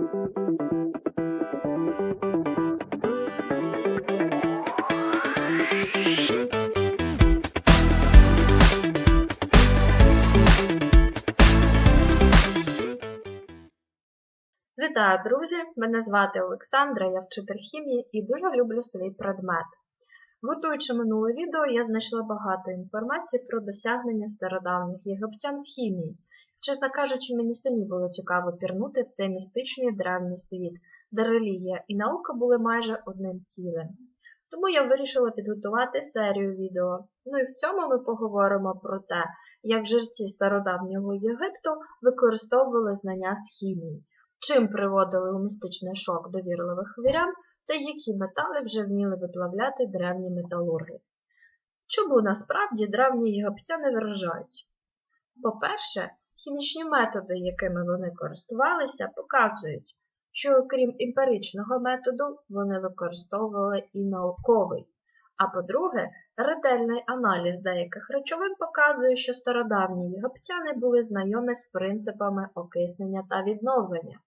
Вітаю, друзі! Мене звати Олександра, я вчитель хімії і дуже люблю свій предмет. Готуючи минуле відео, я знайшла багато інформації про досягнення стародавніх єгиптян в хімії. Чесно кажучи, мені самі було цікаво пірнути в цей містичний древній світ, де релігія і наука були майже одним цілим. Тому я вирішила підготувати серію відео. Ну і в цьому ми поговоримо про те, як жерці стародавнього Єгипту використовували знання з хімії чим приводили у містичний шок довірливих вірян та які метали вже вміли виплавляти древні металурги. Чому насправді древні єгиптяни вражають? По-перше, хімічні методи, якими вони користувалися, показують, що окрім емпіричного методу, вони використовували і науковий. А по-друге, ретельний аналіз деяких речовин показує, що стародавні єгиптяни були знайомі з принципами окиснення та відновлення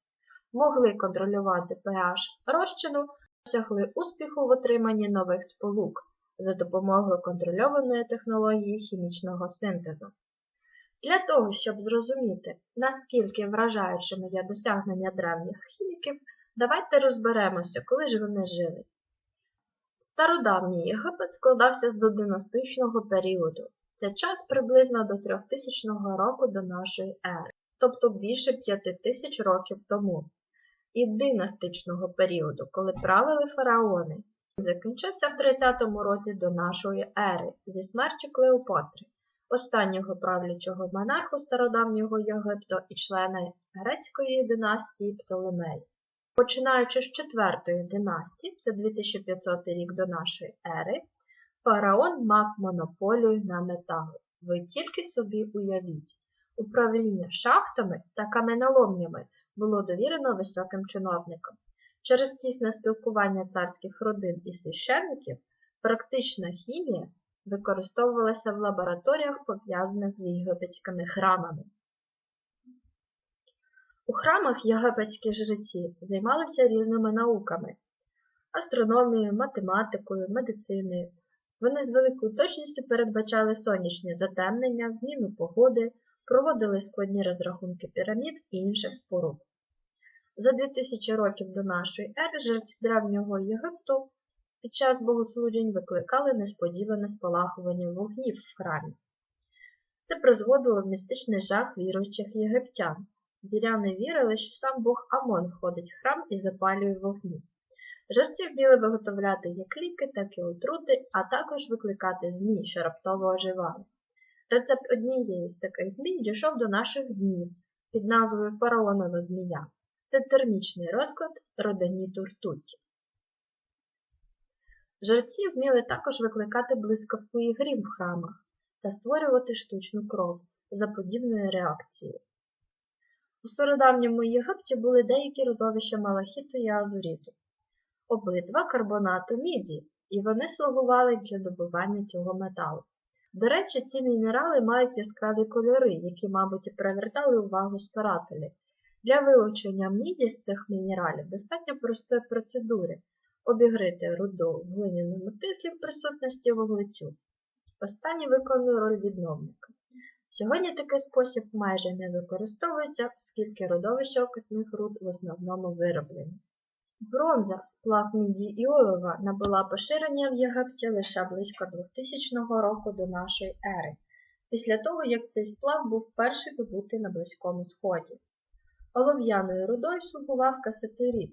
могли контролювати pH розчину, досягли успіху в отриманні нових сполук за допомогою контрольованої технології хімічного синтезу. Для того, щоб зрозуміти, наскільки вражаючими є досягнення древніх хіміків, давайте розберемося, коли ж вони жили. Стародавній Єгипет складався з додинастичного періоду. Це час приблизно до 3000 року до нашої ери, тобто більше 5000 років тому і династичного періоду, коли правили фараони, закінчився в 30-му році до нашої ери зі смертю Клеопатри, останнього правлячого монарху стародавнього Єгипту і члена грецької династії Птолемей. Починаючи з 4-ї династії, це 2500 рік до нашої ери, фараон мав монополію на метали. Ви тільки собі уявіть, управління шахтами та каменоломнями було довірено високим чиновникам. Через тісне спілкування царських родин і священників практична хімія використовувалася в лабораторіях, пов'язаних з єгипетськими храмами. У храмах єгипетські жреці займалися різними науками астрономією, математикою, медициною. Вони з великою точністю передбачали сонячні затемнення, зміну погоди, проводили складні розрахунки пірамід і інших споруд. За 2000 років до нашої ери жерці древнього Єгипту під час богослужень викликали несподіване спалахування вогнів в храмі. Це призводило в містичний жах віруючих єгиптян. Віряни вірили, що сам Бог Амон входить в храм і запалює вогні. Жерці вміли виготовляти як ліки, так і отрути, а також викликати змій, що раптово оживали. Рецепт однієї з таких змій дійшов до наших днів під назвою Фараонова змія. Це термічний розклад родоніту ртуті. Жерці вміли також викликати блискавку і грім в храмах та створювати штучну кров за подібною реакцією. У стародавньому Єгипті були деякі родовища малахіту і азуріту, обидва карбонату міді, і вони слугували для добування цього металу. До речі, ці мінерали мають яскраві кольори, які, мабуть, привертали увагу старателів. Для вилучення міді з цих мінералів достатньо простої процедури обігрити руду в глиняному тифлі в присутності вуглецю. Останній виконує роль відновника. Сьогодні такий спосіб майже не використовується, оскільки родовища окисних руд в основному вироблені. Бронза, сплав міді і олова набула поширення в Єгипті лише близько 2000 року до нашої ери, після того, як цей сплав був перший добутий на Близькому Сході. Олов'яною рудою слугував касатирід.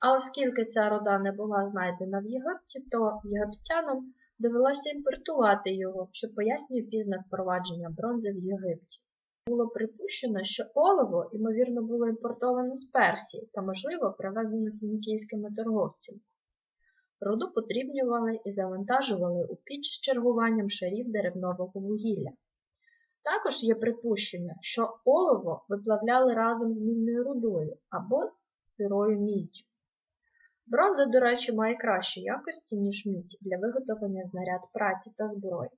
А оскільки ця руда не була знайдена в Єгипті, то єгиптянам довелося імпортувати його, що пояснює пізне впровадження бронзи в Єгипті. Було припущено, що олово, ймовірно, було імпортоване з Персії та, можливо, привезено фінікійськими торговцями. Руду потрібнювали і завантажували у піч з чергуванням шарів деревного вугілля. Також є припущення, що олово виплавляли разом з мідною рудою або сирою міддю. Бронза, до речі, має кращі якості, ніж мідь для виготовлення знаряд праці та зброї.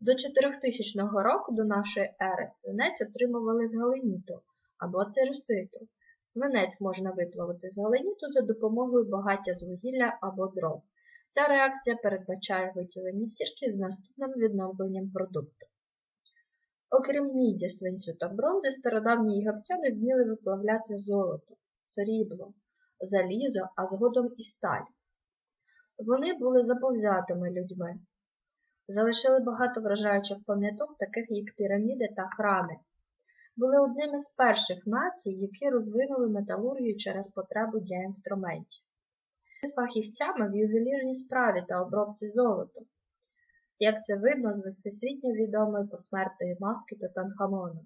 До 4000 року до нашої ери свинець отримували з галиніту або церуситу. Свинець можна виплавити з галеніту за допомогою багаття з вугілля або дров. Ця реакція передбачає виділення сірки з наступним відновленням продукту. Окрім міді, свинцю та бронзи, стародавні єгиптяни вміли виплавляти золото, срібло, залізо, а згодом і сталь. Вони були заповзятими людьми, залишили багато вражаючих пам'яток, таких як піраміди та храми. Були одними з перших націй, які розвинули металургію через потребу для інструментів. Фахівцями в ювелірній справі та обробці золоту, як це видно з всесвітньо відомої посмертної маски Тутанхамона.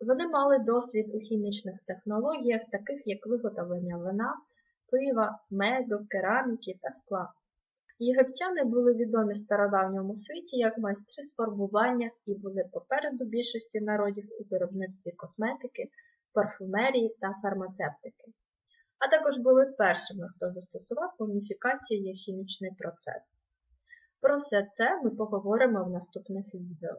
Вони мали досвід у хімічних технологіях, таких як виготовлення вина, пива, меду, кераміки та скла. Єгиптяни були відомі стародавньому світі як майстри з фарбування і були попереду більшості народів у виробництві косметики, парфумерії та фармацевтики, а також були першими, хто застосував муміфікацію як хімічний процес. Про все це ми поговоримо в наступних відео.